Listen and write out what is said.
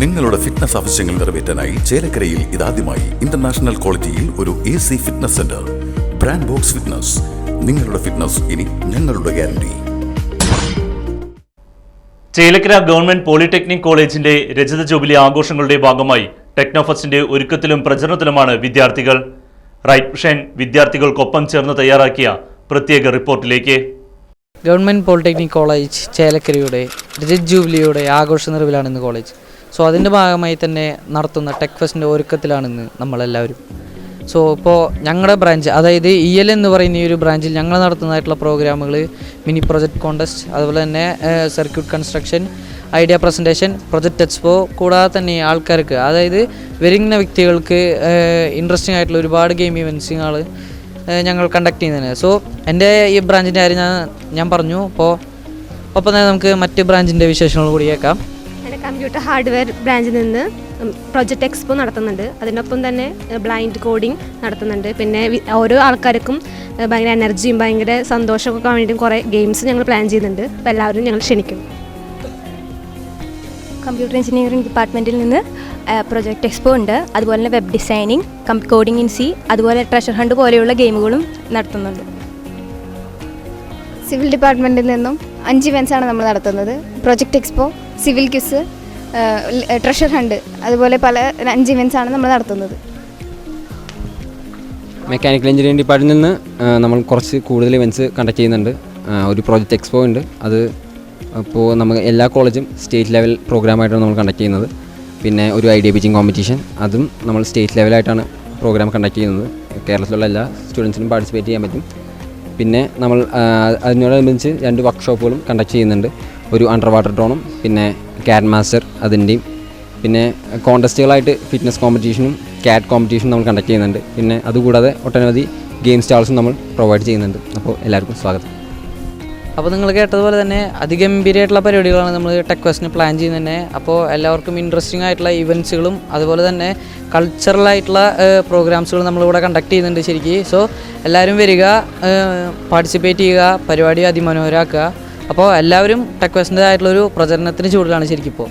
നിങ്ങളുടെ ഫിറ്റ്നസ് ആവശ്യങ്ങൾ നിറവേറ്റാനായി ചേലക്കരയിൽ ഇതാദ്യമായി ഇന്റർനാഷണൽ ക്വാളിറ്റിയിൽ ഒരു A C fitness centre brand box fitness നിങ്ങളുടെ ഫിറ്റ്നസ് ഇനി ഞങ്ങളുടെ ഗ്യാരണ്ടി ചേലക്കര ഗവൺമെന്റ് പോളിടെക്നിക് കോളേജിന്റെ രജത ജൂബിലി ആഘോഷങ്ങളുടെ ഭാഗമായി ടെക്നോഫസ്റ്റിന്റെ ഒരുക്കത്തിലും പ്രചരണത്തിലുമാണ് വിദ്യാർത്ഥികൾ. റൈറ്റ് ഷൈൻ വിദ്യാർത്ഥികൾക്കൊപ്പം ചേർന്ന് തയ്യാറാക്കിയ പ്രത്യേക റിപ്പോർട്ടിലേക്ക്. ഗവൺമെന്റ് പോളിടെക്നിക് കോളേജ് ചേലക്കരയുടെ രജത് ജൂബിലിയുടെ ആഘോഷ നിറവിലാണ് ഇന്ന് കോളേജ്. സോ അതിന്റെ ഭാഗമായി തന്നെ നടത്തുന്ന ടെക് ഫെസ്റ്റിന്റെ ഒരുക്കത്തിലാണ് നമ്മളെല്ലാവരും. സോ ഇപ്പോൾ ഞങ്ങളുടെ ബ്രാഞ്ച് അതായത് ഇ എൽ എന്ന് പറയുന്ന ഈ ഒരു ബ്രാഞ്ചിൽ ഞങ്ങൾ നടത്തുന്നതായിട്ടുള്ള പ്രോഗ്രാമുകൾ മിനി പ്രൊജക്ട് കോണ്ടസ്റ്റ് അതുപോലെ തന്നെ circuit construction idea presentation project expo കൂടാതെ തന്നെ ആൾക്കാർക്ക് അതായത് വരുന്ന വ്യക്തികൾക്ക് ഇൻട്രസ്റ്റിംഗ് ആയിട്ടുള്ള ഒരുപാട് ഗെയിം ഇവൻസിങ്ങൾ ഞങ്ങൾ കണ്ടക്ട് ചെയ്യുന്നതിന്. സോ എന്റെ ഈ ബ്രാഞ്ചിന്റെ കാര്യം ഞാൻ ഞാൻ പറഞ്ഞു. അപ്പോൾ ഒപ്പം തന്നെ നമുക്ക് മറ്റ് ബ്രാഞ്ചിന്റെ വിശേഷങ്ങൾ കൂടി കേൾക്കാം. കമ്പ്യൂട്ടർ ഹാർഡ്വെയർ ബ്രാഞ്ചിൽ നിന്ന് പ്രൊജക്ട് എക്സ്പോ നടത്തുന്നുണ്ട്. അതിനൊപ്പം തന്നെ ബ്ലൈൻഡ് കോഡിംഗ് നടത്തുന്നുണ്ട്. പിന്നെ ഓരോ ആൾക്കാർക്കും ഭയങ്കര എനർജിയും ഭയങ്കര സന്തോഷമൊക്കെ വേണ്ടിയും കുറേ ഗെയിംസ് ഞങ്ങൾ പ്ലാൻ ചെയ്യുന്നുണ്ട്. അപ്പോൾ എല്ലാവരും ഞങ്ങൾ ക്ഷണിക്കും. കമ്പ്യൂട്ടർ എഞ്ചിനീയറിംഗ് ഡിപ്പാർട്ട്മെന്റിൽ നിന്ന് പ്രൊജക്ട് എക്സ്പോ ഉണ്ട്. അതുപോലെ തന്നെ web designing coding in C അതുപോലെ ട്രഷർ ഹണ്ട് പോലെയുള്ള ഗെയിമുകളും നടത്തുന്നുണ്ട്. സിവിൽ ഡിപ്പാർട്ട്മെന്റിൽ നിന്നും അഞ്ച് ഇവൻസ് ആണ് നമ്മൾ നടത്തുന്നത്. Project expo civil quiz treasure hunt അതുപോലെ പല അഞ്ച് ഇവൻസ് ആണ് നമ്മൾ നടത്തുന്നത്. മെക്കാനിക്കൽ എഞ്ചിനീയറിംഗ് ഡിപ്പാർട്ട്മെന്റിൽ നിന്ന് നമ്മൾ കുറച്ച് കൂടുതൽ ഇവന്റ്സ് കണ്ടക്ട് ചെയ്യുന്നുണ്ട്. ഒരു പ്രോജക്റ്റ് എക്സ്പോ ഉണ്ട്. അത് അപ്പോൾ നമ്മൾ എല്ലാ കോളേജും സ്റ്റേറ്റ് ലെവൽ പ്രോഗ്രാമായിട്ടാണ് നമ്മൾ കണ്ടക്ട് ചെയ്യുന്നത്. പിന്നെ ഒരു ഐഡിയ പിച്ചിങ് കോമ്പറ്റീഷൻ അതും നമ്മൾ സ്റ്റേറ്റ് ലെവലായിട്ടാണ് പ്രോഗ്രാം കണ്ടക്ട് ചെയ്യുന്നത്. കേരളത്തിലുള്ള എല്ലാ സ്റ്റുഡൻസിനും പാർട്ടിസിപ്പേറ്റ് ചെയ്യാൻ പറ്റും. പിന്നെ നമ്മൾ അതിനോടനുബന്ധിച്ച് രണ്ട് വർക്ക്ഷോപ്പുകളും കണ്ടക്ട് ചെയ്യുന്നുണ്ട്. ഒരു അണ്ടർ വാട്ടർ ഡ്രോണും പിന്നെ ക്യാറ്റ് മാസ്റ്റർ അതിന്റെയും പിന്നെ കോണ്ടസ്റ്റുകളായിട്ട് ഫിറ്റ്നസ് കോമ്പറ്റീഷനും ക്യാറ്റ് കോമ്പറ്റീഷനും നമ്മൾ കണ്ടക്ട് ചെയ്യുന്നുണ്ട്. പിന്നെ അതുകൂടാതെ ഒട്ടനവധി ഗെയിം സ്റ്റാൾസും നമ്മൾ പ്രൊവൈഡ് ചെയ്യുന്നുണ്ട്. അപ്പോൾ എല്ലാവർക്കും സ്വാഗതം. അപ്പോൾ നിങ്ങൾ കേട്ടതുപോലെ തന്നെ അതിഗംഭീരമായിട്ടുള്ള പരിപാടികളാണ് നമ്മൾ ടെക് ഫെസ്റ്റിന് പ്ലാൻ ചെയ്യുന്നത് തന്നെ അപ്പോൾ എല്ലാവർക്കും ഇൻട്രസ്റ്റിംഗ് ആയിട്ടുള്ള ഇവന്റ്സുകളും അതുപോലെ തന്നെ കൾച്ചറലായിട്ടുള്ള പ്രോഗ്രാംസുകളും നമ്മളിവിടെ കണ്ടക്ട് ചെയ്യുന്നുണ്ട് ശരിക്കും. സോ എല്ലാവരും വരിക പാർട്ടിസിപ്പേറ്റ് ചെയ്യുക പരിപാടി അതിമനോഹരമാക്കുക അപ്പോൾ എല്ലാവരും ടെക് ഫെസ്റ്റിന്റെ ആയിട്ടുള്ളൊരു പ്രചരണത്തിന് ചൂടിലാണ് ശരിക്കും ഇപ്പോൾ